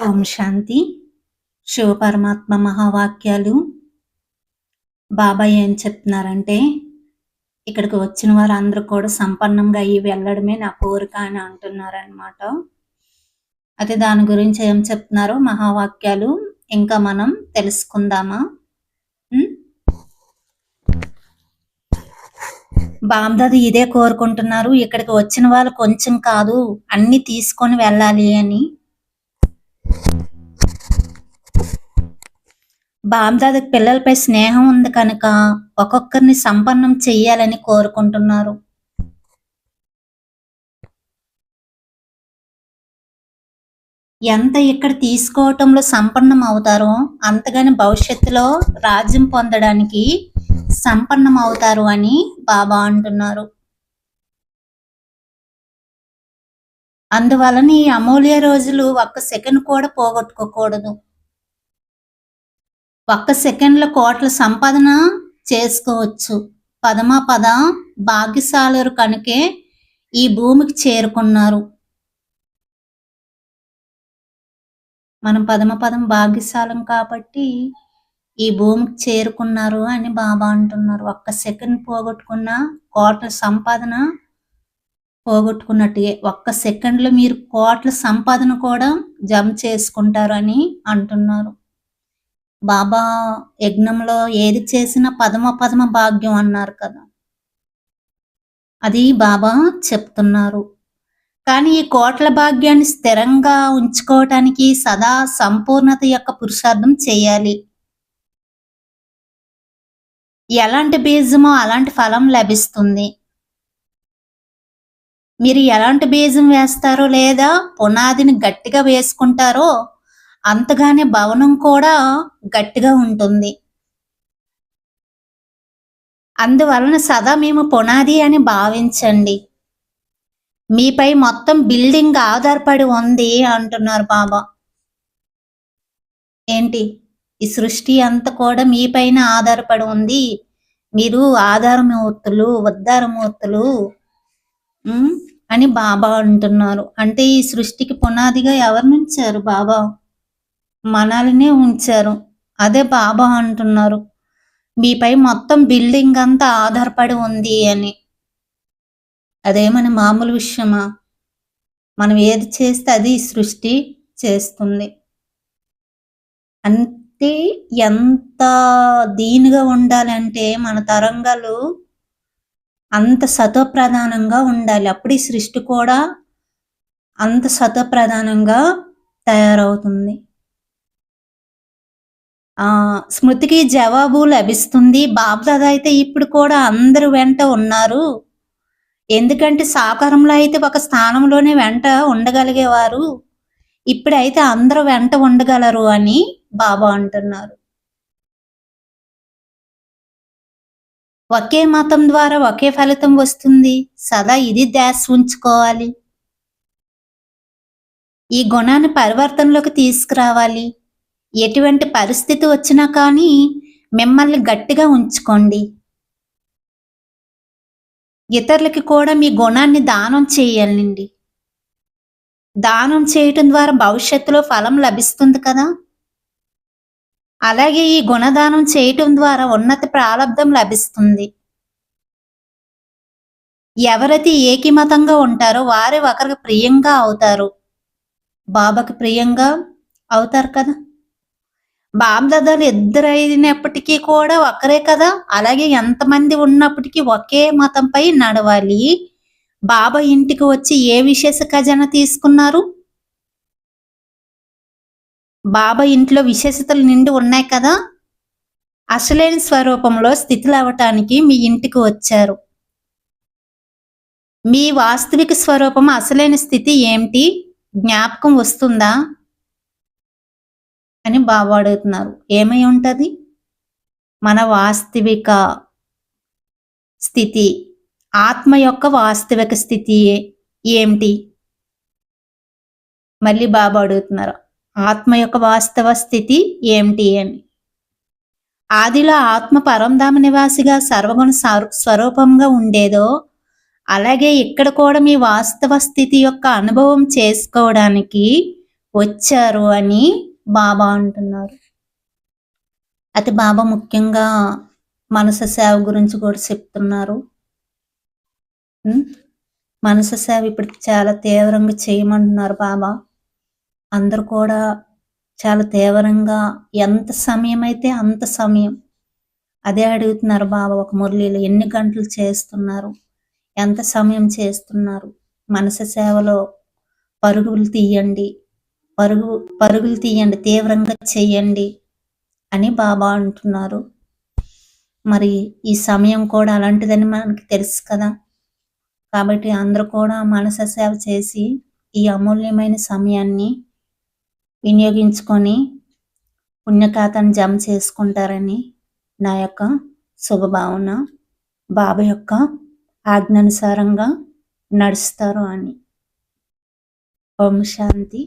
ఓం శాంతి. శివపరమాత్మ మహావాక్యాలు. బాబాయ్ ఏం చెప్తున్నారంటే ఇక్కడికి వచ్చిన వారు కూడా సంపన్నంగా అయ్యి వెళ్ళడమే నా కోరిక అని అంటున్నారనమాట అయితే దాని గురించి ఏం చెప్తున్నారో మహావాక్యాలు ఇంకా మనం తెలుసుకుందామా? ఉం? బామ్దాది ఇదే కోరుకుంటున్నారు ఇక్కడికి వచ్చిన వాళ్ళు కొంచెం కాదు అన్ని తీసుకొని వెళ్ళాలి అని. బాబ్దాదకు పిల్లలపై స్నేహం ఉంది కనుక ఒక్కొక్కరిని సంపన్నం చెయ్యాలని కోరుకుంటున్నారు. ఎంత ఇక్కడ తీసుకోవటంలో సంపన్నం అవుతారో అంతగాని భవిష్యత్తులో రాజ్యం పొందడానికి సంపన్నం అవుతారు అని బాబా అంటున్నారు. అందువలన ఈ అమూల్య రోజులు ఒక్క సెకండ్ కూడా పోగొట్టుకోకూడదు. ఒక్క సెకండ్ల కోట్ల సంపాదన చేసుకోవచ్చు. పదమా పద భాగ్యశాలరు కనుకే ఈ భూమికి చేరుకున్నారు. మనం పదమ పదం భాగ్యశాలం కాబట్టి ఈ భూమికి చేరుకున్నారు అని బాబా అంటున్నారు. ఒక్క సెకండ్ పోగొట్టుకున్న కోట్ల సంపాదన పోగొట్టుకున్నట్టే ఒక్క సెకండ్లో మీరు కోట్ల సంపాదన కూడా జమ చేసుకుంటారు అని అంటున్నారు. బాబా యజ్ఞంలో ఏది చేసిన పదమ పదమ భాగ్యం అన్నారు కదా. అది బాబా చెప్తున్నారు. కానీ ఈ కోట్ల భాగ్యాన్ని స్థిరంగా ఉంచుకోవటానికి సదా సంపూర్ణత యొక్క పురుషార్థం చేయాలి. ఎలాంటి బీజమో అలాంటి ఫలం లభిస్తుంది. మీరు ఎలాంటి బీజం వేస్తారో లేదా పునాదిని గట్టిగా వేసుకుంటారో అంతగానే భవనం కూడా గట్టిగా ఉంటుంది. అందువలన సదా మేము పునాది అని భావించండి. మీపై మొత్తం బిల్డింగ్ ఆధారపడి ఉంది అంటున్నారు బాబా. ఏంటి? ఈ సృష్టి అంతా కూడా మీపైన ఆధారపడి ఉంది. మీరు ఆధారమూర్తులు ఉద్ధారమూర్తులు అని బాబా అంటున్నారు. అంటే ఈ సృష్టికి పునాదిగా ఎవరు నుంచారు బాబా? మనల్నే ఉంచారు. అదే బాబా అంటున్నారు. మీపై మొత్తం బిల్డింగ్ అంతా ఆధారపడి ఉంది అని. అదేమని మామూలు విషయమా? మనం ఏది చేస్తే అది సృష్టి చేస్తుంది. అంటే ఎంత దీనిగా ఉండాలంటే మన తరంగాలు అంత సతోప్రధానంగా ఉండాలి. అప్పుడు ఈ సృష్టి కూడా అంత సతోప్రధానంగా తయారవుతుంది. ఆ స్మృతికి జవాబు లభిస్తుంది. బాబ్దాదా అయితే ఇప్పుడు కూడా అందరు వెంట ఉన్నారు. ఎందుకంటే సాకారంలో అయితే ఒక స్థానంలోనే వెంట ఉండగలిగేవారు. ఇప్పుడైతే అందరూ వెంట ఉండగలరు అని బాబా అంటున్నారు. ఒకే మతం ద్వారా ఒకే ఫలితం వస్తుంది. సదా ఇది ధ్యాస ఉంచుకోవాలి. ఈ గుణాన్ని పరివర్తనలోకి తీసుకురావాలి. ఎటువంటి పరిస్థితి వచ్చినా కానీ మిమ్మల్ని గట్టిగా ఉంచుకోండి. ఇతరులకి కూడా మీ గుణాన్ని దానం చేయాలండి. దానం చేయటం ద్వారా భవిష్యత్తులో ఫలం లభిస్తుంది కదా. అలాగే ఈ గుణదానం చేయటం ద్వారా ఉన్నత ప్రారంధం లభిస్తుంది. ఎవరైతే ఏకీమతంగా ఉంటారో వారే ఒకరికి ప్రియంగా అవుతారు. బాబాకి ప్రియంగా అవుతారు కదా. బాబ్దాదాలు ఇద్దరు కూడా ఒకరే కదా. అలాగే ఎంతమంది ఉన్నప్పటికీ ఒకే మతంపై నడవాలి. బాబా ఇంటికి వచ్చి ఏ విశేష ఖజానా తీసుకున్నారు? బాబా ఇంట్లో విశేషతలు నిండి ఉన్నాయి కదా. అసలైన స్వరూపంలో స్థితులు అవ్వటానికి మీ ఇంటికి వచ్చారు? మీ వాస్తవిక స్వరూపం అసలైన స్థితి ఏమిటి? జ్ఞాపకం వస్తుందా? అని బాబు అడుగుతున్నారు ఏమై ఉంటుంది? మన వాస్తవిక స్థితి ఆత్మ యొక్క వాస్తవిక స్థితి ఏమిటి? మళ్ళీ బాబు అడుగుతున్నారు. ఆత్మ యొక్క వాస్తవ స్థితి ఏమిటి అని. ఆదిలో ఆత్మ పరంధామ నివాసిగా సర్వగుణ స్వరూపంగా ఉండేదో అలాగే ఇక్కడ కూడా మీ వాస్తవ స్థితి యొక్క అనుభవం చేసుకోవడానికి వచ్చారు అని బాబా అంటున్నారు. అయితే బాబా ముఖ్యంగా మనసు సేవ గురించి కూడా చెప్తున్నారు. మనసు సేవ ఇప్పుడు చాలా తీవ్రంగా చేయమంటున్నారు బాబా. అందరూ కూడా చాలా తీవ్రంగా ఎంత సమయం అయితే అంత సమయం. అదే అడుగుతున్నారు బాబా ఒక మురళిలో ఎన్ని గంటలు చేస్తున్నారు? ఎంత సమయం చేస్తున్నారు? మనసు సేవలో పరుగులు తీయండి. పరుగు పరుగులు తీయండి తీవ్రంగా చేయండి అని బాబా అంటున్నారు. మరి ఈ సమయం కూడా అలాంటిదని మనకి తెలుసు కదా. కాబట్టి అందరూ కూడా మనస సేవ చేసి ఈ అమూల్యమైన సమయాన్ని వినియోగించుకొని పుణ్యఖాతాన్ని జమ చేసుకుంటారని నా యొక్క శుభభావన. బాబా యొక్క ఆజ్ఞానుసారంగా నడుస్తారు అని. ఓం శాంతి.